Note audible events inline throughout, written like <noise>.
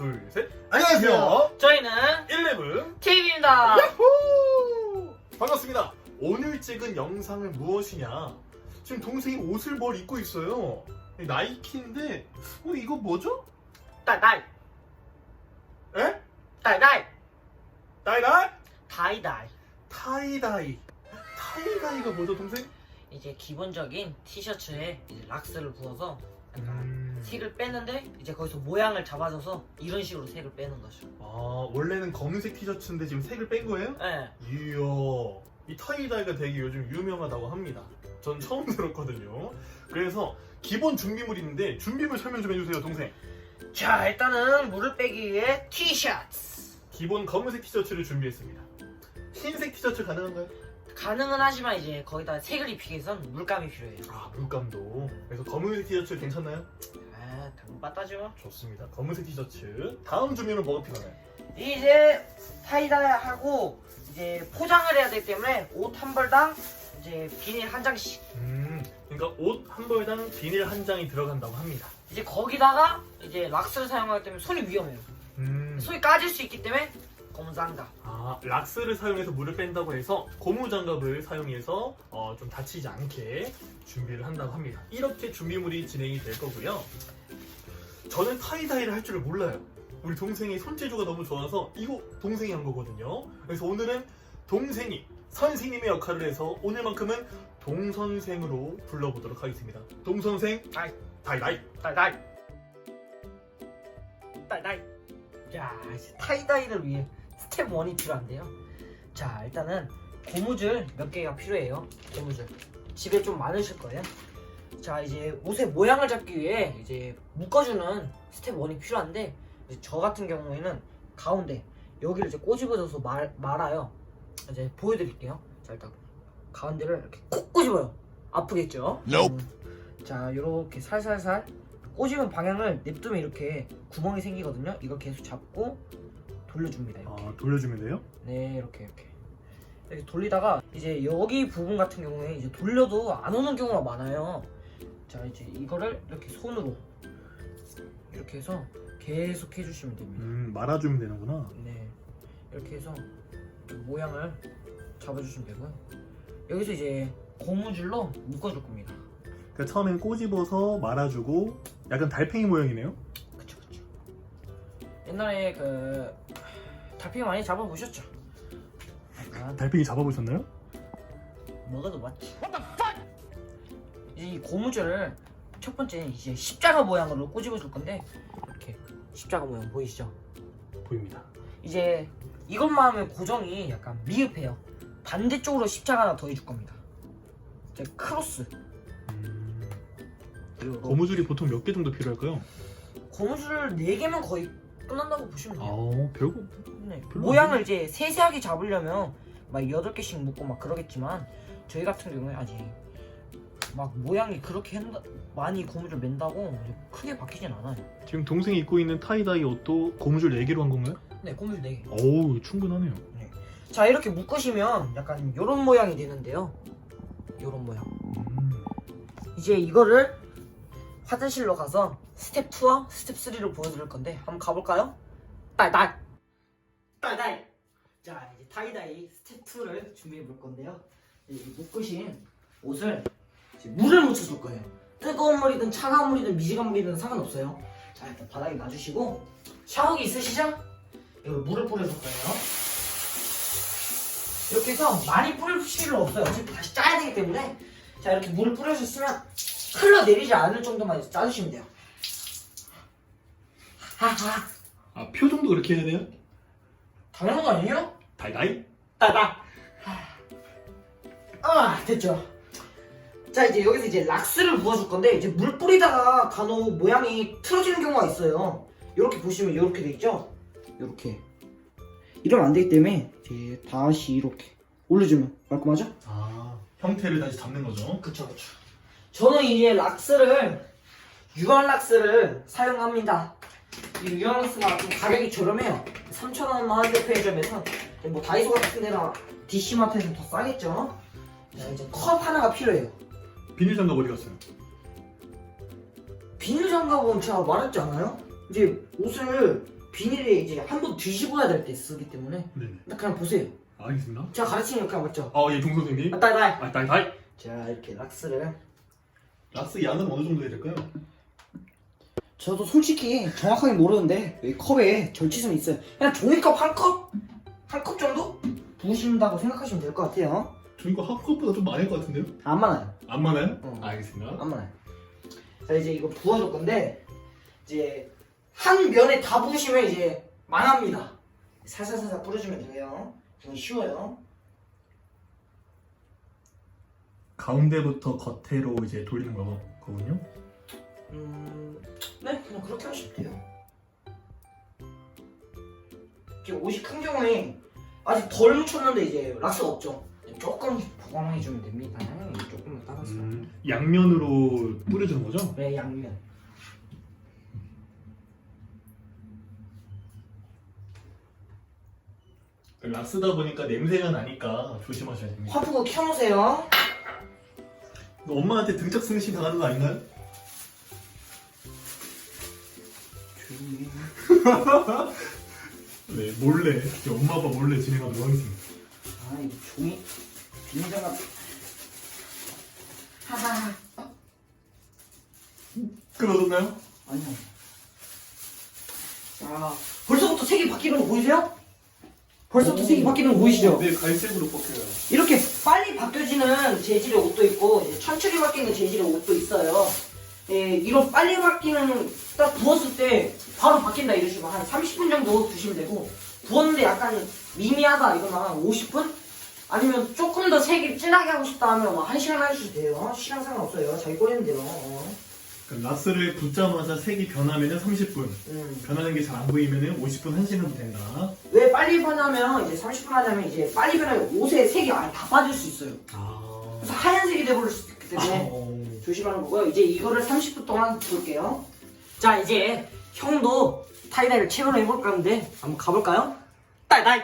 둘, 셋. 안녕하세요. 저희는 11 TV입니다. 야호! 반갑습니다. 오늘 찍은 영상은 무엇이냐? 지금 동생이 옷을 뭘 입고 있어요. 나이키인데, 어, 이거 뭐죠? 딸딸 에? 딸딸 다이다이? 다이다이. 타이다이. 타이다이가 뭐죠, 동생? 이제 기본적인 티셔츠에 이제 락스를 부어서 약간 음. 색을 빼는데 이제 거기서 모양을 잡아줘서 이런 식으로 색을 빼는 거죠. 아, 원래는 검은색 티셔츠인데 지금 색을 뺀 거예요? 네. 이야, 이 타이다이가 되게 요즘 유명하다고 합니다. 전 처음 들었거든요. 그래서 기본 준비물이 있는데 준비물 설명 좀 해주세요, 동생. 자 일단은 물을 빼기 위해 티셔츠. 기본 검은색 티셔츠를 준비했습니다. 흰색 티셔츠 가능한가요? 가능은 하지만 이제 거기다 색을 입히기 위해선 물감이 필요해요. 아, 물감도. 그래서 검은색 티셔츠 괜찮나요? 아, 당근 빠따죠. 좋습니다. 검은색 티셔츠. 다음 준비는 뭐가 필요하나요? 이제 타이다이하고 이제 포장을 해야 되기 때문에 옷 한 벌당 이제 비닐 한 장씩. 음, 그러니까 옷 한 벌당 비닐 한 장이 들어간다고 합니다. 이제 거기다가 이제 락스를 사용하기 때문에 손이 위험해요. 음, 손이 까질 수 있기 때문에 검은 장갑. 아, 락스를 사용해서 물을 뺀다고 해서 고무 장갑을 사용해서 어, 좀 다치지 않게 준비를 한다고 합니다. 이렇게 준비물이 진행이 될 거고요. 저는 타이다이를 할 줄을 몰라요. 우리 동생이 손재주가 너무 좋아서 이거 동생이 한 거거든요. 그래서 오늘은 동생이 선생님의 역할을 해서 오늘만큼은 동선생으로 불러보도록 하겠습니다. 동선생 다이. 다이다이. 딸딸. 자, 이제 타이다이를 위해 스텝 1이 필요한데요. 자, 일단은 고무줄 몇 개가 필요해요. 고무줄. 집에 좀 많으실 거예요. 자, 이제 옷의 모양을 잡기 위해 이제 묶어주는 스텝 1이 필요한데 저 같은 경우에는 가운데 여기를 이제 꼬집어줘서 말, 말아요. 이제 보여드릴게요. 자, 일단 가운데를 이렇게 콕 꼬집어요. 아프겠죠? Nope. 음, 자, 이렇게 살살살 꼬집은 방향을 냅두면 이렇게 구멍이 생기거든요. 이걸 계속 잡고 돌려줍니다. 이렇게. 아, 돌려주면 돼요? 네, 이렇게 이렇게. 이렇게 돌리다가 이제 여기 부분 같은 경우에 이제 돌려도 안 오는 경우가 많아요. 자, 이제 이거를 이렇게 손으로 이렇게 해서 계속 해주시면 됩니다. 음, 말아주면 되는구나. 네, 이렇게 해서 모양을 잡아주시면 되고요. 여기서 이제 고무줄로 묶어줄 겁니다. 그러니까 처음엔 꼬집어서 말아주고 약간 달팽이 모양이네요. 그쵸 그쵸 옛날에 그 달팽이 많이 잡아보셨죠? 약간 달팽이 잡아보셨나요? 먹어도 맞지 이제 이 고무줄을 첫 번째 이제 십자가 모양으로 꼬집어 줄 건데 이렇게 십자가 모양 보이시죠? 보입니다. 이제 이것만 하면 고정이 약간 미흡해요 반대쪽으로 십자가 하나 더 해줄 겁니다 이제 크로스 그리고 고무줄이 보통 몇 개 정도 필요할까요? 고무줄 4개면 거의 끝난다고 보시면 돼요 아, 별거. 네, 별로 모양을 이제 세세하게 잡으려면 막 8개씩 묶고 막 그러겠지만 저희 같은 경우에 아직 막 모양이 그렇게 한다, 많이 고무줄 맨다고 이제 크게 바뀌진 않아요 지금 동생이 입고 있는 타이다이 옷도 고무줄 4개로 한 건가요? 네 고무줄 4개 어우, 충분하네요. 자 이렇게 묶으시면 약간 이런 모양이 되는데요 이런 모양 음. 이제 이거를 화장실로 가서 스텝 2와 스텝 3를 보여드릴 건데 한번 가볼까요? 딸딸. 딸딸. 자 이제 타이다이 스텝 2를 준비해 볼 건데요. 묶으신 옷을 이제 물을 묻혀줄 거예요. 뜨거운 물이든 차가운 물이든 미지근 물이든 상관없어요. 자 일단 바닥에 놔주시고. 샤워기 있으시죠? 이거 물을 뿌려줄 거예요. 이렇게 해서 많이 뿌릴 필요 없어요. 어차피 다시 짜야 되기 때문에. 자 이렇게 물을 뿌려주시면 흘러내리지 않을 정도만 짜주시면 돼요 하하 아, 표정도 그렇게 해야 돼요? 당연한 거 아니에요? 다이다이? 따다 아 됐죠 자 이제 여기서 이제 락스를 부어줄 건데 이제 물 뿌리다가 간혹 모양이 틀어지는 경우가 있어요 이렇게 보시면 이렇게 돼 있죠 이렇게 이러면 안 되기 때문에 이제 다시 이렇게 올려주면 말끔하죠? 아, 형태를 다시 잡는 거죠. 그쵸 그쵸 저는 이제 락스를 유한 락스를 사용합니다 이 락스가 좀 가격이 저렴해요 3,000원 하드 편의점에서 뭐 다이소 같은 데나 DC마트에서 더 싸겠죠 자 이제 컵 하나가 필요해요 비닐 장갑 어디 갔어요? 비닐 장갑은 제가 말했지 않아요? 이제 옷을 비닐에 이제 한 번 뒤집어야 될 때 쓰기 때문에 네네. 딱 그냥 보세요. 알겠습니다. 제가 가르치는 거 그냥 맞죠? 아, 예, 동 선생님. 아, 따이 아, 다이, 다이. 자 이렇게 락스를 락스 양은 어느 정도 해야 될까요? 저도 솔직히 정확하게 모르는데 여기 컵에 절치선이 있어요. 그냥 종이컵 한 컵? 한 컵 정도? 부으신다고 생각하시면 될 것 같아요. 저희가 하프컵보다 좀 많을 것 같은데요? 안 많아요. 안 많아요? 어. 알겠습니다. 안 많아요. 자 이제 이거 부어줄 건데 이제 한 면에 다 부으시면 이제 망합니다. 살살살살 뿌려주면 돼요. 되게 쉬워요. 가운데부터 겉으로 이제 돌리는 거, 거군요. 음, 네, 그냥 그렇게 하시면 돼요. 이제 옷이 큰 경우에 아직 덜 묻혔는데 이제 락스가 없죠. 조금 보강해주면 됩니다. 조금만 따라서. 음, 양면으로 뿌려주는 거죠? 네, 양면. 락스다 보니까 냄새가 나니까 조심하셔야 됩니다. 화푸구 켜놓으세요. 이거 엄마한테 등짝 승신 당하는 거 아닌가요? <laughs> 네, 몰래 이제 엄마 아빠 몰래 진행하도록 하겠습니다. 아, 이 종이 비닐장갑. 하하. 끊어졌나요? 아니요. 자, 벌써부터 색이 바뀌는 거 보이세요? 벌써부터 색이 바뀌는 거 보이시죠? 네, 갈색으로 벗겨요. 이렇게 빨리 바뀌어지는 재질의 옷도 있고 이제 천천히 바뀌는 재질의 옷도 있어요. 예, 이런 빨리 바뀌는 딱 부었을 때 바로 바뀐다 이러시면 한 30분 정도 두시면 되고 부었는데 약간 미미하다 이거는 한 50분? 아니면 조금 더 색이 진하게 하고 싶다 하면 뭐 1시간 해주셔도 돼요. 시간 상관없어요. 자기 꼬리면 돼요. 어. 그러니까 락스를 붓자마자 색이 변하면 30분, 음. 변하는 게 잘 안 보이면 50분, 1시간도 된다. 왜 빨리 변하면 이제 30분 하냐면 이제 빨리 변하면 옷에 색이 아예 다 빠질 수 있어요. 아. 그래서 하얀색이 돼버릴 수 있기 때문에 어. 조심하는 거고요. 이제 이거를 30분 동안 볼게요. 자, 이제 형도 타이다이를 체험을 해볼 건데 한번 가볼까요? 따이다이!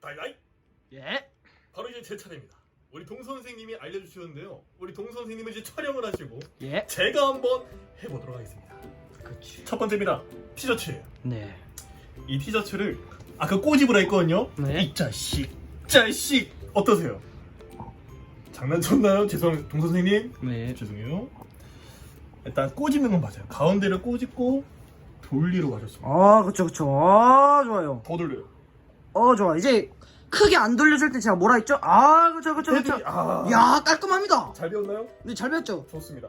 다이다이. 예. 바로 이제 제 차례입니다. 우리 동 선생님이 알려주셨는데요. 우리 동 선생님은 이제 촬영을 하시고 예. 제가 한번 해보도록 하겠습니다. 그치. 첫 번째입니다. 티셔츠예요. 네. 이 티셔츠를 아까 꼬집으라 했거든요. 네. 이 자식, 자식 어떠세요? 장난쳤나요? 죄송, 동 선생님. 네. 죄송해요. 일단 꼬집는 건 맞아요. 가운데를 꼬집고 돌리러 가셨습니다. 아, 그쵸, 그쵸. 아, 좋아요. 더 돌려요. 어, 좋아. 이제 크게 안 돌려줄 때 제가 뭐라 했죠? 아, 그쵸, 그쵸, 그쵸. 애들이- 아, 야, 깔끔합니다. 잘 배웠나요? 네, 잘 배웠죠? 좋습니다.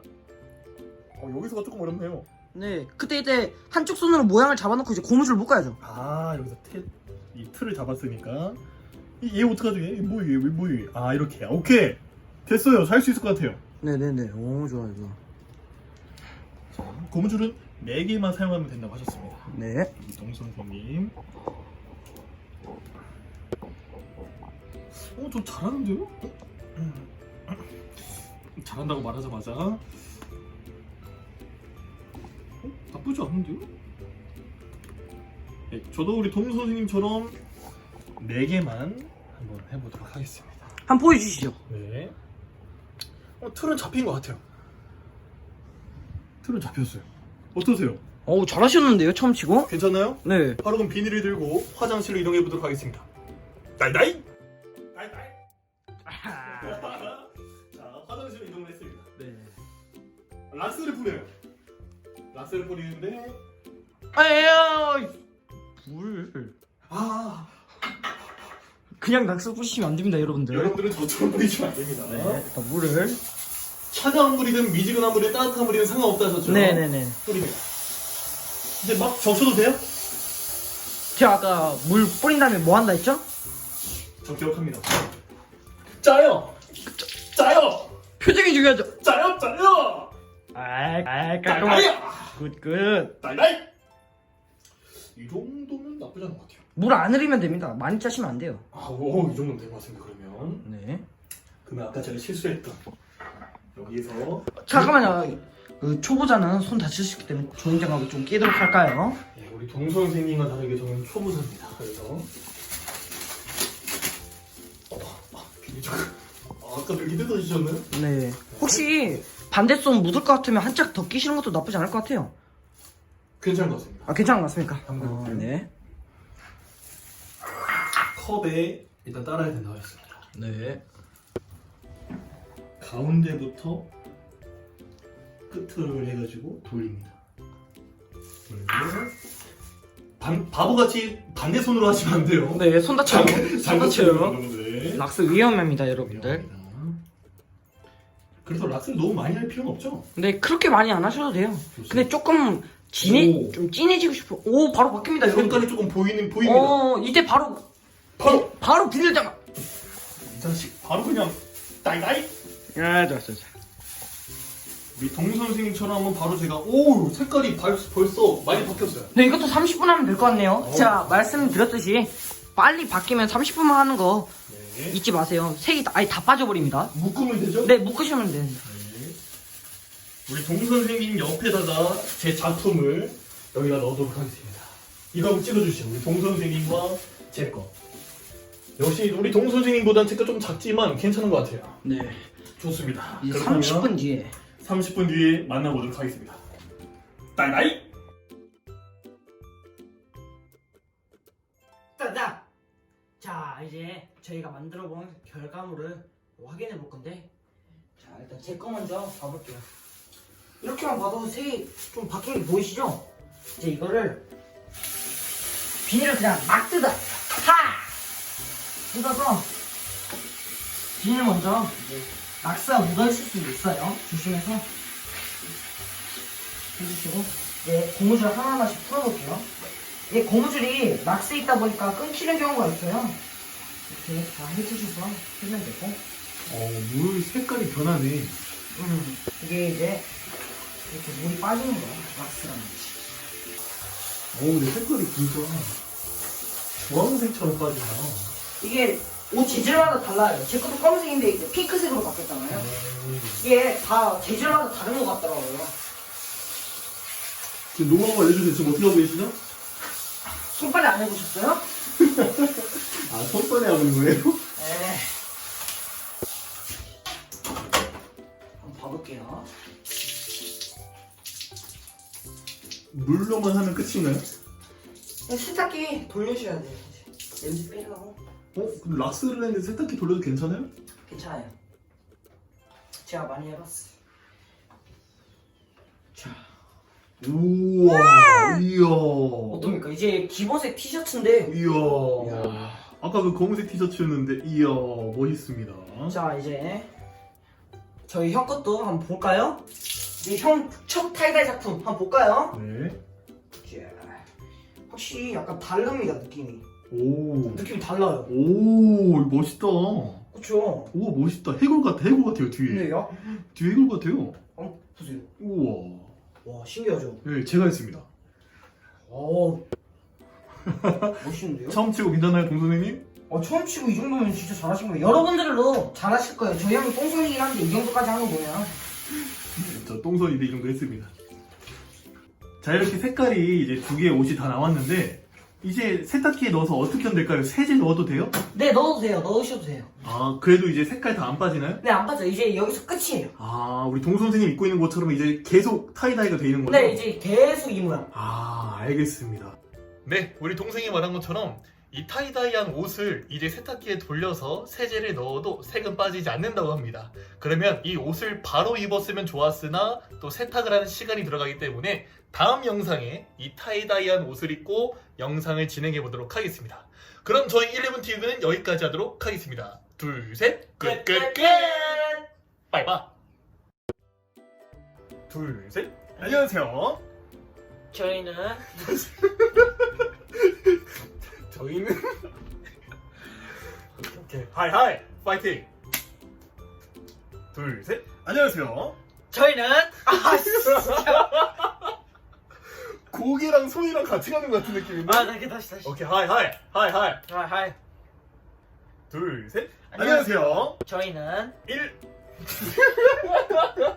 어, 여기서가 조금 어렵네요. 네. 그때 이때 한쪽 손으로 모양을 잡아놓고 이제 고무줄 묶어야죠. 아 여기서 틀, 이 틀을 잡았으니까 이- 얘 어떡하죠? 얘 뭐예요? 왜 뭐예요? 아 이렇게 오케이 됐어요. 잘수 있을 것 같아요. 네네네. 오, 좋아요, 좋아. 고무줄은 4개만 사용하면 된다고 하셨습니다. 네. 이동 선생님. 어, 좀 잘하는데요? 어? 잘한다고 말하자마자 어? 나쁘지 않은데요? 네, 저도 우리 동 선생님처럼 4개만 한번 해보도록 하겠습니다. 한번 보여주시죠. 네. 어, 틀은 잡힌 것 같아요. 틀은 잡혔어요. 어떠세요? 어우, 잘하셨는데요, 처음 치고? 괜찮나요? 네. 바로 그럼 비닐을 들고 화장실로 이동해 보도록 하겠습니다. 다이다이! 다이다이! <laughs> 자, 화장실로 이동을 했습니다. 네. 락스를 뿌려요. 락스를 뿌리는데 에이, 불. 아 그냥 낙서 뿌시면 안 됩니다, 여러분들. 여러분들은 저처럼 뿌리시면 안 됩니다. 네, 일단 물을. 차가운 물이든 미지근한 물이든 따뜻한 물이든 상관없다 하셨죠? 네네네. 뿌립니다. 이제 막 적셔도 돼요? 제가 아까 물 뿌린 다음에 뭐 한다 했죠? 저 기억합니다. 짜요! 짜요! 표정이 중요하죠. 짜요! 짜요! 아이, 아이, 짜요! 굿, 굿. 다이다이! 이 정도면 나쁘지 않은 것 같아요. 물 안 흐리면 됩니다. 많이 짜시면 안 돼요. 아, 오, 이 정도면 된것 같습니다, 그러면. 네. 그러면 아까 제가 실수했던 여기서 잠깐만요. 그 초보자는 손 다칠 수 있기 때문에 종이장갑을 좀 끼도록 할까요? 예, 우리 동 선생님과 다르게 저는 초보자입니다. 그래서 어, 아. 아, 아까 여기 뜯어주셨나요? 네. 혹시 반대손 묻을 것 같으면 한짝 더 끼시는 것도 나쁘지 않을 것 같아요. 괜찮은 것 같습니다. 아 괜찮은 것 같습니까? 어. 네. 컵에 일단 따라야 된다고 했습니다. 네. 가운데부터 끝을 해가지고 돌립니다. 반, 바보같이 반대 손으로 하시면 안 돼요. 네, 손 다쳐요. 손 다쳐요. 여러분들. 락스 위험합니다, 여러분들. 그래서 락스를 너무 많이 할 필요는 없죠. 근데 그렇게 많이 안 하셔도 돼요. 근데 조금 진해 오. 좀 진해지고 싶어. 오, 바로 바뀝니다, 여러분. 색깔이 조금 보이는 보입니다. 어, 이제 바로 바로 바로 비닐장갑. 이 자식 바로 그냥 따이따이. 야, 좋았어, 좋았어. 우리 동 선생님처럼 하면 바로 제가 오 색깔이 벌, 벌써 많이 바뀌었어요. 네, 이것도 30분 하면 될 것 같네요. 어. 자, 말씀드렸듯이 빨리 바뀌면 30분만 하는 거 네. 잊지 마세요. 색이 다, 아예 다 빠져버립니다. 묶으면 되죠? 네, 묶으시면 돼요. 네. 우리 동 선생님 옆에다가 제 작품을 여기다 넣어도록 하겠습니다. 이거 한번 찍어주시죠. 우리 동 선생님과 제 거. 역시 우리 동 선생님보다는 제가 좀 작지만 괜찮은 것 같아요. 네. 좋습니다. 이제 그렇다면 30분 뒤에 30분 뒤에 만나보도록 하겠습니다. 따이따이! 따다. 자, 이제 저희가 만들어 본 결과물을 확인해 볼 건데, 자, 일단 제 거 먼저 봐볼게요. 이렇게만 봐도 색이 좀 바뀐 게 보이시죠? 이제 이거를 비닐을 그냥 막 뜯어. 하! 뜯어서 비닐 먼저 이제 락스가 묻어있을 수도 있어요. 조심해서 해주시고 이제 고무줄 하나하나씩 풀어볼게요. 이게 고무줄이 락스 있다 보니까 끊기는 경우가 있어요. 이렇게 다 해주셔서 풀면 되고, 어, 물 색깔이 변하네. 음, 이게 이제 이렇게 물이 빠지는 거야, 락스라는 것이. 오, 근데 색깔이 진짜 주황색처럼 빠진다. 이게 옷 재질마다 달라요. 제 것도 검은색인데 이제 핑크색으로 바뀌었잖아요. 음. 이게 다 재질마다 다른 것 같더라고요. 지금 노하우 알려주세요. 지금 어떻게 하고 계시죠? 손빨래 안 해보셨어요? <laughs> 아, 손빨래 하고 있는 거예요? 네. 한번 봐볼게요. 물로만 하면 끝인가요? 세탁기 돌려주셔야 돼요. 냄새 빼려고. 어? 근데 락스를 했는데 세탁기 돌려도 괜찮아요? 괜찮아요. 제가 많이 해봤어요. 자, 우와, 이야. 어떻습니까? 이제 기본색 티셔츠인데. 이야. 아까 그 검은색 티셔츠였는데, 이야, 멋있습니다. 자, 이제 저희 형 것도 한번 볼까요? 이제 형첫 타이다이 작품 한번 볼까요? 네. 자, 확실히 약간 다릅니다 느낌이. 오. 느낌이 달라요. 오, 멋있다. 그렇죠? 오, 멋있다. 해골 같아, 해골 같아요, 뒤에. 근데 야, 뒤에 해골 같아요. 한번 보세요. 우와. 와 신기하죠? 네, 제가 했습니다. 오, <laughs> 멋있는데요? 처음 치고 괜찮아요, 동선생님? 어, 처음 치고 이 정도면 진짜 잘하신 거예요. 여러분들도 잘하실 거예요. 저희 형이 똥손이긴 한데 이 정도까지 하는 거 보면. <laughs> 저 똥손인데 이 정도 했습니다. 자, 이렇게 색깔이 이제 두 개의 옷이 다 나왔는데, 이제 세탁기에 넣어서 어떻게 하면 될까요? 세제 넣어도 돼요? 네, 넣어도 돼요. 넣으셔도 돼요. 아, 그래도 이제 색깔 다 안 빠지나요? 네, 안 빠져. 이제 여기서 끝이에요. 아, 우리 동 선생님 입고 있는 것처럼 이제 계속 타이다이가 되는 거죠? 네, 이제 계속 이 모양. 아, 알겠습니다. 네, 우리 동생이 말한 것처럼 이 타이다이한 옷을 이제 세탁기에 돌려서 세제를 넣어도 색은 빠지지 않는다고 합니다. 그러면 이 옷을 바로 입었으면 좋았으나 또 세탁을 하는 시간이 들어가기 때문에 다음 영상에 이 타이다이한 옷을 입고 영상을 진행해 보도록 하겠습니다. 그럼 저희 11TV는 여기까지 하도록 하겠습니다. 둘, 셋, 끝, 끝, 끝! 빠이빠이! 둘, 셋, 안녕하세요. 저희는 <laughs> 저희는 오케이 하이 하이 파이팅 둘 셋 안녕하세요 저희는 아 진짜. <laughs> 고개랑 손이랑 같이 가는 것 같은 느낌인데? 아, 네, 다시 다시. 오케이 하이 하이 하이 하이. 아, 하이. 둘셋. 안녕하세요. 안녕하세요. 저희는 1 <laughs>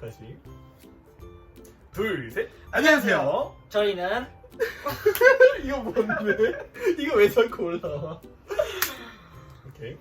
다시. 둘셋. 안녕하세요. 저희는 <laughs> 이거 뭔데? 이거 왜 자꾸 올라와? 오케이